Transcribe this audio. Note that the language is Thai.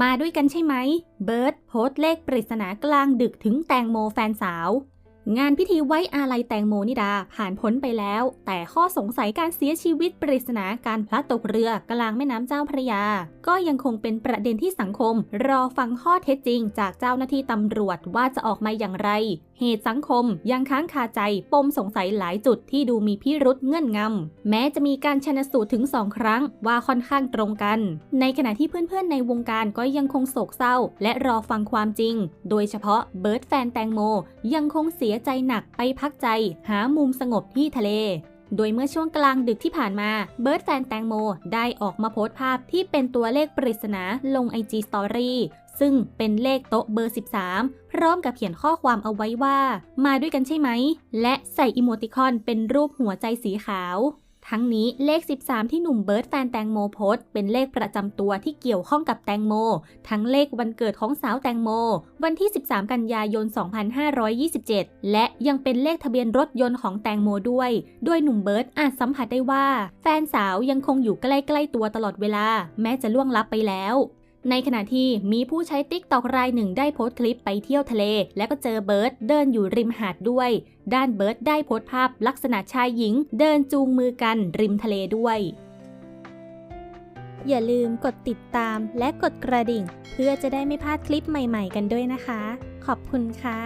มาด้วยกันใช่ไหม เบิร์ตโพสต์เลขปริศนากลางดึกถึงแตงโมแฟนสาว งานพิธีไว้อาลัยแตงโมนิดาผ่านพ้นไปแล้ว แต่ข้อสงสัยการเสียชีวิตปริศนาการพลัดตกเรือกลางแม่น้ำเจ้าพระยา ก็ยังคงเป็นประเด็นที่สังคม รอฟังข้อเท็จจริง จากเจ้าหน้าที่ตำรวจว่าจะออกมาอย่างไร เหตุสังคมยังค้างคาใจปมสงสัยหลายจุดที่ดูมีพิรุษเงื่อนงำแม้จะมีการชนสูตรถึงสองครั้งว่าค่อนข้างตรงกัน ในขณะที่เพื่อนๆในวงการก็ยังคงโศกเศร้า และรอฟังความจริง โดยเฉพาะเบิร์ดแฟนแตงโมยังคงเสียใจหนักไปพักใจหามุมสงบที่ทะเล โดยเมื่อช่วงกลางดึกที่ผ่านมาเบิร์ดแฟนแตงโมได้ออกมาโพสต์ภาพที่เป็นตัวเลขปริศนาลง IG Story ซึ่งเป็นเลขโต๊ะเบอร์ 13 พร้อมกับเขียนข้อความเอาไว้ว่า มาด้วยกันใช่ไหม และใส่อิโมติคอนเป็นรูปหัวใจสีขาว ทั้งนี้เลข 13 ที่หนุ่มเบิร์ตแฟนแตงโมโพสเป็นเลขประจำตัวที่เกี่ยวข้องกับแตงโม ทั้งเลขวันเกิดของสาวแตงโม วันที่ 13 กันยายน 2527 และยังเป็นเลขทะเบียนรถยนต์ของแตงโมด้วย โดยหนุ่มเบิร์ตอาจสัมผัสได้ว่า แฟนสาวยังคงอยู่ใกล้ๆตัวตลอดเวลา แม้จะล่วงลับไปแล้ว ในขณะที่มีผู้ใช้ติ๊กตอกรายหนึ่งได้โพสต์คลิปไปเที่ยวทะเล และก็เจอเบิร์ดเดินอยู่ริมหาดด้วย ด้านเบิร์ดได้โพสต์ภาพลักษณะชายหญิง เดินจูงมือกันริมทะเลด้วย อย่าลืมกดติดตามและกดกระดิ่ง เพื่อจะได้ไม่พลาดคลิปใหม่ ๆ กันด้วยนะคะ ขอบคุณค่ะ